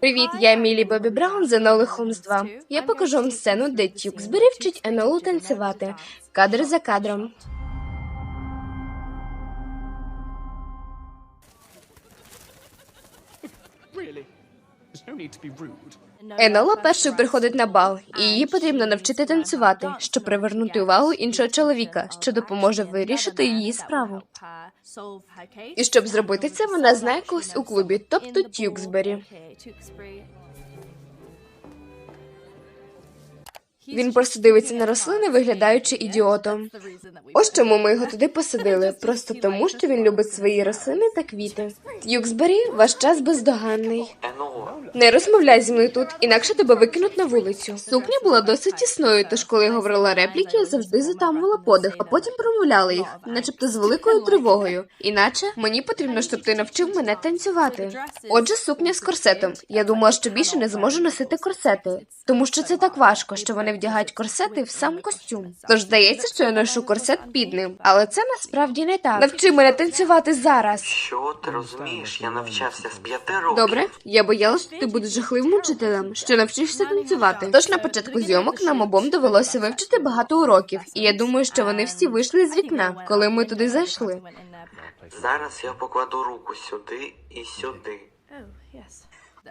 Привіт, я Мілі Бобі Браун з Еноли Холмс 2. Я покажу вам сцену, де Тюксбері вчить Енолу танцювати. Кадр за кадром. Енола першою приходить на бал, і її потрібно навчити танцювати, щоб привернути увагу іншого чоловіка, що допоможе вирішити її справу. І щоб зробити це, вона знає когось у клубі, тобто Тюксбері. Він просто дивиться на рослини, виглядаючи ідіотом. Ось чому ми його туди посадили. Просто тому, що він любить свої рослини та квіти. Тюксбері, ваш час бездоганний. Еноло, Не розмовляй зі мною тут, інакше тебе викинуть на вулицю. Сукня була досить тісною, тож коли я говорила репліки, я завжди затамувала подих, а потім промовляла їх, начебто з великою тривогою. Іначе мені потрібно, щоб ти навчив мене танцювати. Отже, сукня з корсетом. Я думала, що більше не зможу носити корсети, тому що це так важко, що вони вдягають корсети в сам костюм. Тож здається, що я ношу корсет під ним, але це насправді не так. Навчи мене танцювати зараз. що ти розумієш? Я навчався з п'яти років. Добре, я боялась, ти будеш жахливим учителем, що навчишся танцювати. Тож на початку зйомок нам обом довелося вивчити багато уроків, і я думаю, що вони всі вийшли з вікна, коли ми туди зайшли. Зараз я покладу руку сюди і сюди.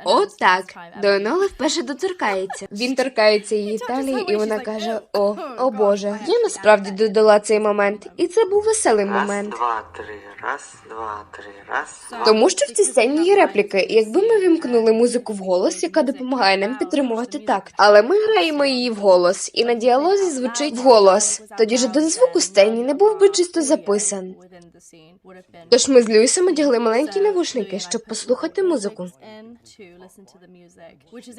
О, так. До Еноли вперше доторкається. Він торкається її талії, і вона каже: О, о Боже, я насправді додала цей момент, і це був веселий Раз, момент. два, три, раз, два, три, раз, два. Тому що в цій сцені є репліки, і якби ми вімкнули музику в голос, яка допомагає нам підтримувати такт. Але ми граємо її в голос, і на діалозі звучить вголос. Тоді ж один звук у сцені не був би чисто записан. Тож ми з Люїсом одягли маленькі навушники, щоб послухати музику.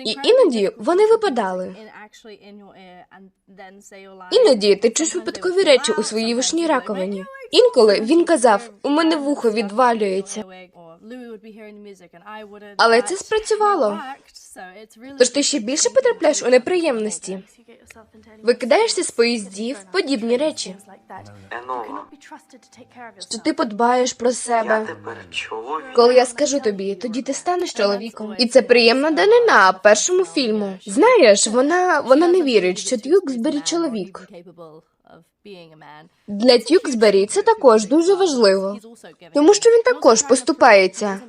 І іноді вони випадали. Іноді ти чуєш випадкові речі у своїй вишній раковині. Інколи він казав: у мене вухо відвалюється. Але це спрацювало. Тож ти ще більше потрапляєш у неприємності. Викидаєшся з поїздів, подібні речі. Еноло, Що ти подбаєш про себе. Коли я скажу тобі, тоді ти станеш чоловіком. І це приємна данина першому фільму. Знаєш, вона вона не вірить, що Тюксбері чоловік. Для Тюксбері це також дуже важливо, тому що він також поступається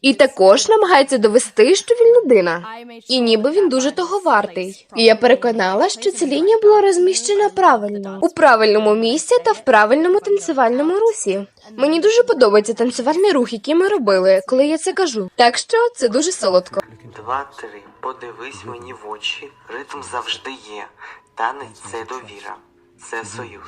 і також намагається довести, що він людина. І ніби він дуже того вартий. І я переконала, що ця лінія була розміщена правильно у правильному місці та в правильному танцювальному русі. Мені дуже подобається танцювальний рух, який ми робили, коли я це кажу. Так що це дуже солодко. Два, три. Подивись мені в очі. Ритм завжди є. Танець це довіра. Це союз.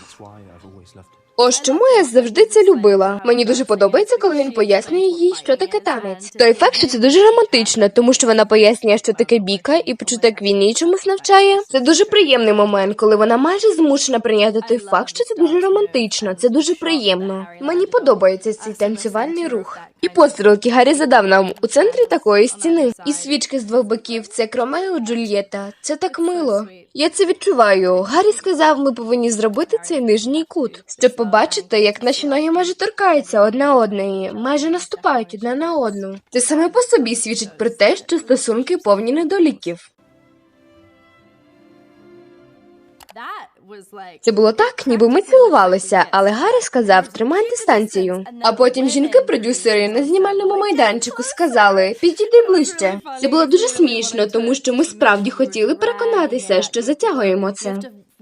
Ось чому я завжди це любила. Мені дуже подобається, коли він пояснює їй, що таке танець. Той факт, що це дуже романтично, тому що вона пояснює, що таке біка, і почуток війни чомусь навчає. Це дуже приємний момент, коли вона майже змушена прийняти той факт, що це дуже романтично. Це дуже приємно. Мені подобається цей танцювальний рух. І пострілки Гаррі задав нам у центрі такої стіни. І свічки з двох боків це Кромео Джульєта. Це так мило. Я це відчуваю. Гаррі сказав, ми повинні зробити цей нижній кут, щоб побачити, як наші ноги майже торкаються одна одної, майже наступають одна на одну. Це саме по собі свідчить про те, що стосунки повні недоліків. Це було так, ніби ми цілувалися, але Гаррі сказав тримай дистанцію. А потім жінки-продюсери на знімальному майданчику сказали підійди ближче. Це було дуже смішно, тому що ми справді хотіли переконатися, що затягуємо це.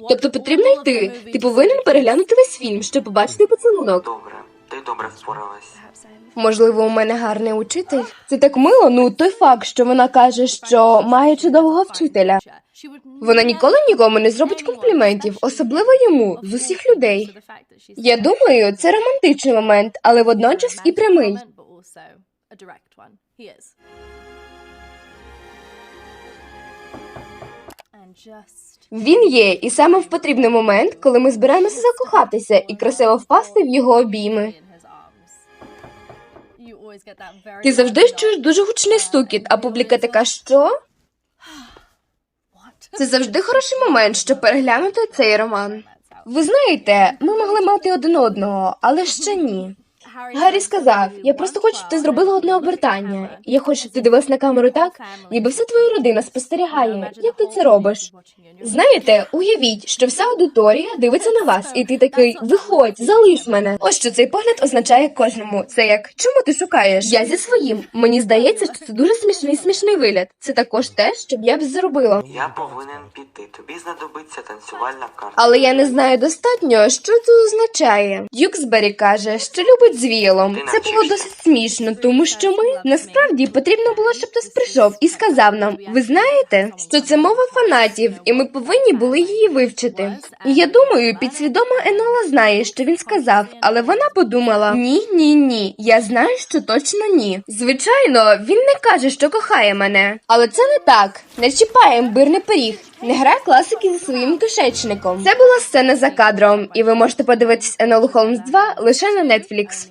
Тобто потрібно йти. Ти повинен переглянути весь фільм, щоб побачити поцілунок. Добре, впоралась. Можливо, у мене гарний учитель. Це так мило. Ну той факт, що вона каже, що має чудового вчителя. Вона ніколи нікому не зробить компліментів, особливо йому з усіх людей. Я думаю, це романтичний момент, але водночас і прямий. Він є, і саме в потрібний момент, коли ми збираємося закохатися і красиво впасти в його обійми. Ти завжди чуєш дуже гучний стукіт, а публіка така, що? Це завжди хороший момент, щоб переглянути цей роман. Ви знаєте, ми могли мати один одного, але ще ні. Гаррі сказав: я просто хочу, щоб ти зробила одне обертання. Я хочу, щоб ти дивилась на камеру так, ніби вся твоя родина спостерігає. Як ти це робиш? Знаєте, уявіть, що вся аудиторія дивиться на вас, і ти такий виходь, залиш мене. Ось що цей погляд означає кожному. Це як чому ти шукаєш? Я зі своїм. Мені здається, що це дуже смішний смішний вигляд. Це також те, що б я б зробила. Я повинен піти. Тобі знадобиться танцювальна карта. Але я не знаю достатньо, що це означає. Дюксбері каже, що любить з віялом. Це було досить смішно, тому що ми насправді потрібно було, щоб хтось прийшов і сказав нам: ви знаєте, що це мова фанатів, і ми повинні були її вивчити. І я думаю, підсвідомо Енола знає, що він сказав, але вона подумала: ні, ні, ні. Я знаю, що точно ні. Звичайно, він не каже, що кохає мене. Але це не так. Не чіпає імбирний пиріг. Не гра класики зі своїм кишечником. Це була сцена за кадром, і ви можете подивитись Енолу Холмс 2 лише на Netflix.